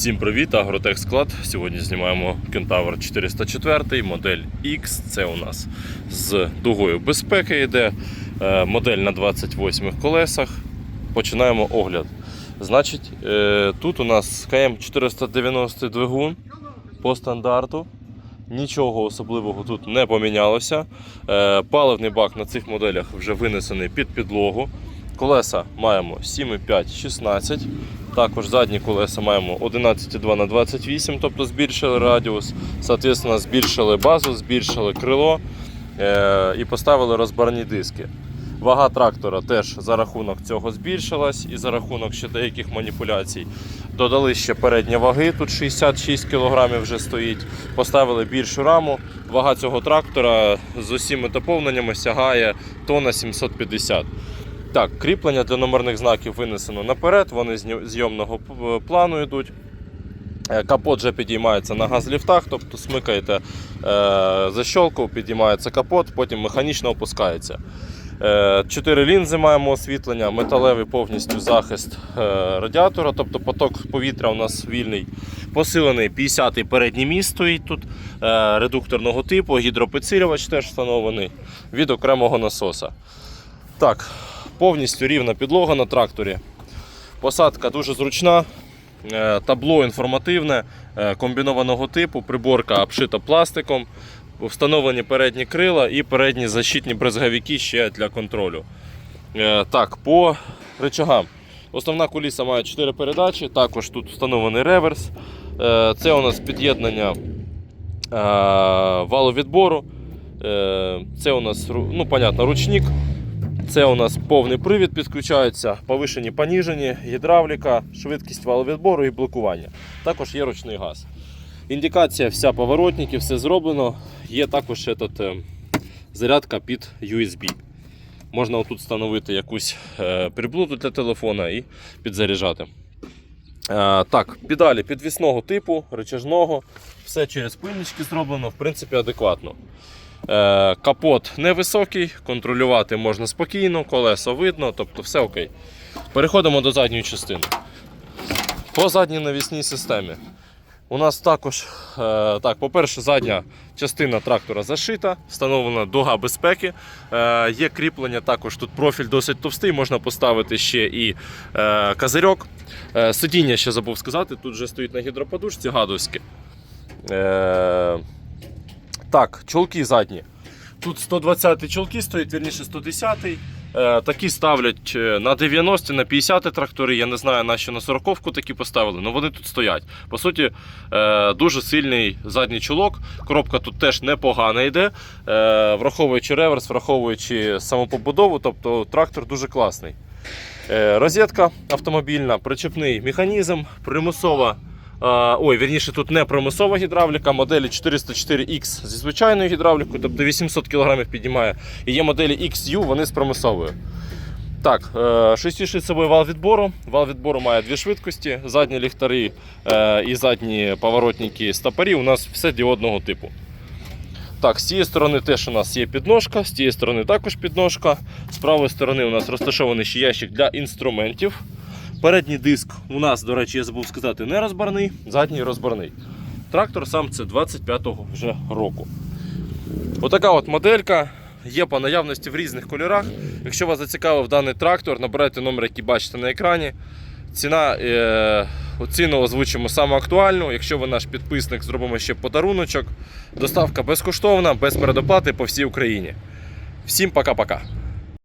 Всім привіт, Агротех Склад. Сьогодні знімаємо Кентавр 404, модель X. Це у нас з дугою безпеки йде. Е, Модель на 28 колесах. Починаємо огляд. Значить, е, тут у нас КМ 490 двигун по стандарту. Нічого особливого тут не помінялося. Е, Паливний бак на цих моделях вже винесений під підлогу. Колеса маємо 7,5, 16. Також задні колеса маємо 11,2 на 28, тобто збільшили радіус. Соответственно, збільшили базу, збільшили крило е- і поставили розбарні диски. Вага трактора теж за рахунок цього збільшилась і за рахунок ще деяких маніпуляцій. Додали ще передні ваги, тут 66 кг вже стоїть. Поставили більшу раму. Вага цього трактора з усіма доповненнями сягає тонна 750 так, кріплення для номерних знаків винесено наперед, вони з зйомного плану йдуть. Е, Капот вже підіймається на газліфтах, тобто смикаєте е, защолку, підіймається капот, потім механічно опускається. Е, Чотири лінзи маємо освітлення, металевий повністю захист е, радіатора, тобто поток повітря у нас вільний. Посилений 50-й передній міст стоїть тут е, редукторного типу, гідропідсилювач теж встановлений від окремого насоса. Так, повністю рівна підлога на тракторі. Посадка дуже зручна, е, табло інформативне, е, комбінованого типу, приборка обшита пластиком, встановлені передні крила і передні защитні брезговики ще для контролю. Е, Так, по речагам. Основна куліса має 4 передачі, також тут встановлений реверс. Це у нас під'єднання валу відбору. Е, Це у нас ну, понятно, ручник. Це у нас повний привід підключається, повишені, поніжені, гідравліка, швидкість валовідбору і блокування. Також є ручний газ. Індикація вся поворотників, все зроблено. Є також этот, е, зарядка під USB. Можна отут встановити якусь е, приблуду для телефона і підзаряджати. Е, так, педалі підвісного типу, рычажного, все через пильнички зроблено, в принципі, адекватно. Е, Капот невисокий, контролювати можна спокійно, колесо видно, тобто все окей. Переходимо до задньої частини. По задній навісній системі. У нас також, е, так, по-перше, задня частина трактора зашита, встановлена дуга безпеки. Е, є кріплення, також тут профіль досить товстий, можна поставити ще і козирьок. Сидіння ще забув сказати, тут вже стоїть на гідроподушці гадовське. Так, чолки задні. Тут 120-й чолки стоїть, вірніше 110 Е, такі ставлять е, на 90 на 50 трактори. Я не знаю, на що на 40-ку такі поставили, але вони тут стоять. По суті, е, дуже сильний задній чолок. Коробка тут теж непогана йде, враховуючи реверс, враховуючи самопобудову, тобто трактор дуже класний. Розетка автомобільна, причепний механізм, примусова. Ой, вірніше, тут не примусова гідравліка, моделі 404X зі звичайною гідравлікою, тобто 800 кг піднімає. І є моделі XU, вони з примусовою. Так, е, шестишицевий вал відбору. Вал відбору має дві швидкості, задні ліхтари е, і задні поворотники стопорі у нас все діодного типу. Так, з цієї сторони теж у нас є підножка, з цієї сторони також підножка. З правої сторони у нас розташований ще ящик для інструментів. Передній диск у нас, до речі, я забув сказати, не розбарний, задній розбарний. Трактор сам це 25-го вже року. Отака от моделька. Є по наявності в різних кольорах. Якщо вас зацікавив даний трактор, набирайте номер, який бачите на екрані. Ціна е, ціну озвучимо саме актуальну. Якщо ви наш підписник, зробимо ще подаруночок. Доставка безкоштовна, без передоплати по всій Україні. Всім пока-пока.